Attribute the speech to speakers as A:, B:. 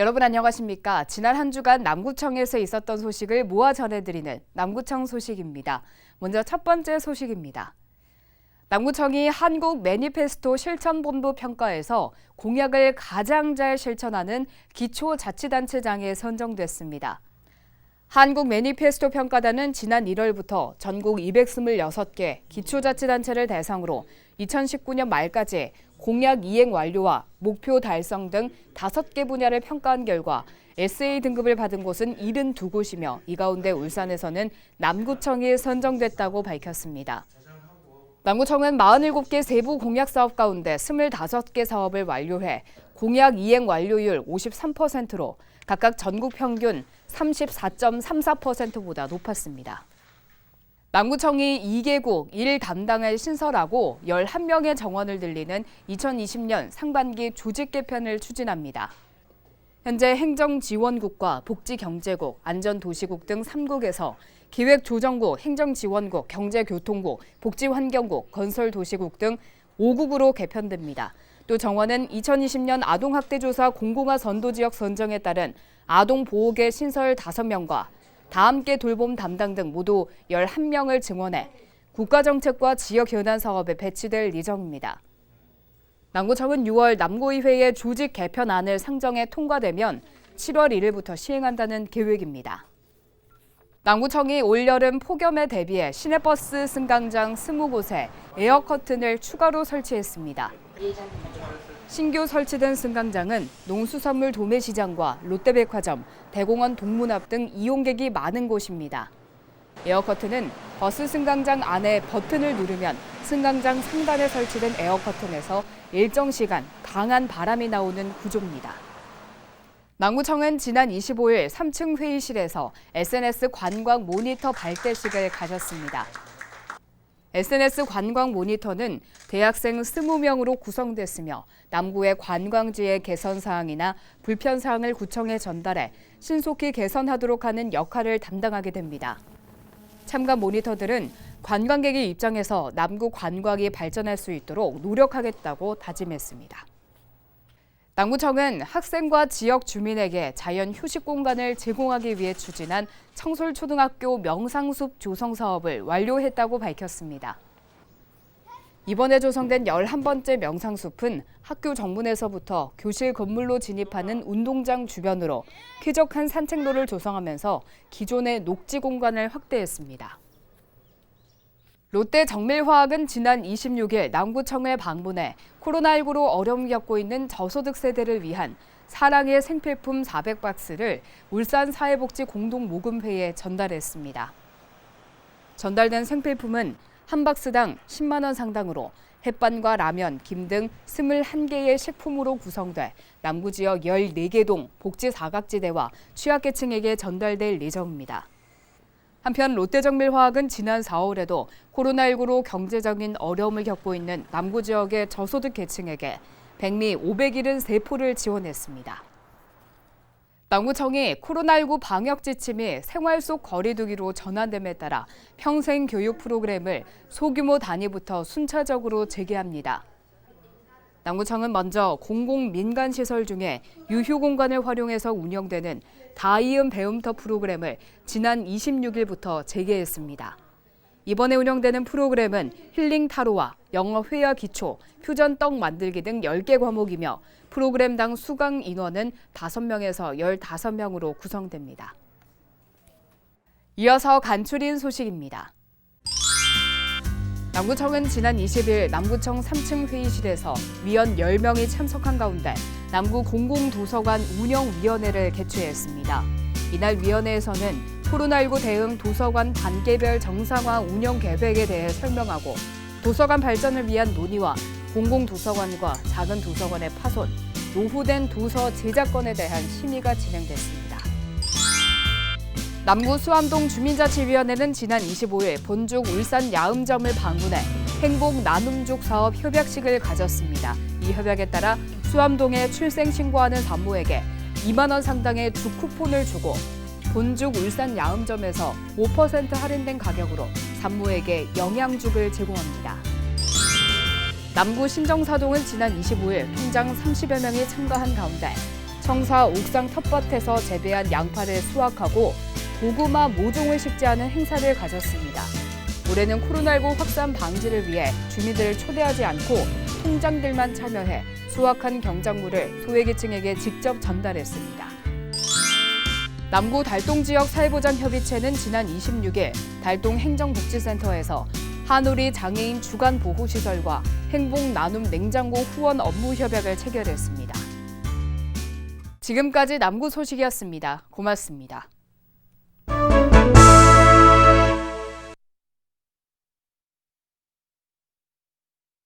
A: 여러분 안녕하십니까? 지난 한 주간 남구청에서 있었던 소식을 모아 전해드리는 남구청 소식입니다. 먼저 첫 번째 소식입니다. 남구청이 한국 매니페스토 실천본부 평가에서 공약을 가장 잘 실천하는 기초자치단체장에 선정됐습니다. 한국 매니페스토 평가단은 지난 1월부터 전국 226개 기초자치단체를 대상으로 2019년 말까지 공약 이행 완료와 목표 달성 등 5개 분야를 평가한 결과 SA 등급을 받은 곳은 72곳이며 이 가운데 울산에서는 남구청이 선정됐다고 밝혔습니다. 남구청은 47개 세부 공약 사업 가운데 25개 사업을 완료해 공약 이행 완료율 53%로 각각 전국 평균 34.34%보다 높았습니다. 남구청이 2개국 1담당을 신설하고 11명의 정원을 늘리는 2020년 상반기 조직 개편을 추진합니다. 현재 행정지원국과 복지경제국, 안전도시국 등 3국에서 기획조정국, 행정지원국, 경제교통국, 복지환경국, 건설도시국 등 5국으로 개편됩니다. 또 정원은 2020년 아동학대조사 공공화 선도지역 선정에 따른 아동보호계 신설 5명과 다 함께 돌봄 담당 등 모두 11명을 증원해 국가정책과 지역 현안 사업에 배치될 예정입니다. 남구청은 6월 남구의회의 조직 개편안을 상정해 통과되면 7월 1일부터 시행한다는 계획입니다. 남구청이 올여름 폭염에 대비해 시내버스 승강장 20곳에 에어커튼을 추가로 설치했습니다. 신규 설치된 승강장은 농수산물 도매시장과 롯데백화점, 대공원 동문 앞 등 이용객이 많은 곳입니다. 에어커튼은 버스 승강장 안에 버튼을 누르면 승강장 상단에 설치된 에어커튼에서 일정 시간 강한 바람이 나오는 구조입니다. 남구청은 지난 25일 3층 회의실에서 SNS 관광 모니터 발대식을 가졌습니다. SNS 관광 모니터는 대학생 20명으로 구성됐으며 남구의 관광지의 개선 사항이나 불편 사항을 구청에 전달해 신속히 개선하도록 하는 역할을 담당하게 됩니다. 참가 모니터들은 관광객의 입장에서 남구 관광이 발전할 수 있도록 노력하겠다고 다짐했습니다. 남구청은 학생과 지역 주민에게 자연 휴식 공간을 제공하기 위해 추진한 청솔초등학교 명상숲 조성 사업을 완료했다고 밝혔습니다. 이번에 조성된 11번째 명상숲은 학교 정문에서부터 교실 건물로 진입하는 운동장 주변으로 쾌적한 산책로를 조성하면서 기존의 녹지 공간을 확대했습니다. 롯데 정밀화학은 지난 26일 남구청을 방문해 코로나19로 어려움 겪고 있는 저소득 세대를 위한 사랑의 생필품 400박스를 울산 사회복지 공동 모금회에 전달했습니다. 전달된 생필품은 한 박스당 10만 원 상당으로 햇반과 라면, 김 등 21개의 식품으로 구성돼 남구 지역 14개 동 복지 사각지대와 취약계층에게 전달될 예정입니다. 한편 롯데정밀화학은 지난 4월에도 코로나19로 경제적인 어려움을 겪고 있는 남구 지역의 저소득 계층에게 백미 573포를 지원했습니다. 남구청이 코로나19 방역 지침이 생활 속 거리두기로 전환됨에 따라 평생 교육 프로그램을 소규모 단위부터 순차적으로 재개합니다. 남구청은 먼저 공공 민간 시설 중에 유휴 공간을 활용해서 운영되는 다이음 배움터 프로그램을 지난 26일부터 재개했습니다. 이번에 운영되는 프로그램은 힐링 타로와 영어 회화 기초, 퓨전 떡 만들기 등 10개 과목이며 프로그램당 수강 인원은 5명에서 15명으로 구성됩니다. 이어서 간추린 소식입니다. 남구청은 지난 20일 남구청 3층 회의실에서 위원 10명이 참석한 가운데 남구 공공도서관 운영위원회를 개최했습니다. 이날 위원회에서는 코로나19 대응 도서관 단계별 정상화 운영 계획에 대해 설명하고 도서관 발전을 위한 논의와 공공도서관과 작은 도서관의 파손, 노후된 도서 제작권에 대한 심의가 진행됐습니다. 남구 수암동 주민자치위원회는 지난 25일 본죽 울산 야음점을 방문해 행복 나눔죽 사업 협약식을 가졌습니다. 이 협약에 따라 수암동에 출생 신고하는 산모에게 2만 원 상당의 죽 쿠폰을 주고 본죽 울산 야음점에서 5% 할인된 가격으로 산모에게 영양죽을 제공합니다. 남구 신정사동은 지난 25일 통장 30여 명이 참가한 가운데 청사 옥상 텃밭에서 재배한 양파를 수확하고 고구마 모종을 식재하는 행사를 가졌습니다. 올해는 코로나19 확산 방지를 위해 주민들을 초대하지 않고 통장들만 참여해 수확한 경작물을 소외계층에게 직접 전달했습니다. 남구 달동 지역 사회보장 협의체는 지난 26일 달동 행정복지센터에서 한우리 장애인 주간 보호시설과 행복 나눔 냉장고 후원 업무 협약을 체결했습니다. 지금까지 남구 소식이었습니다. 고맙습니다.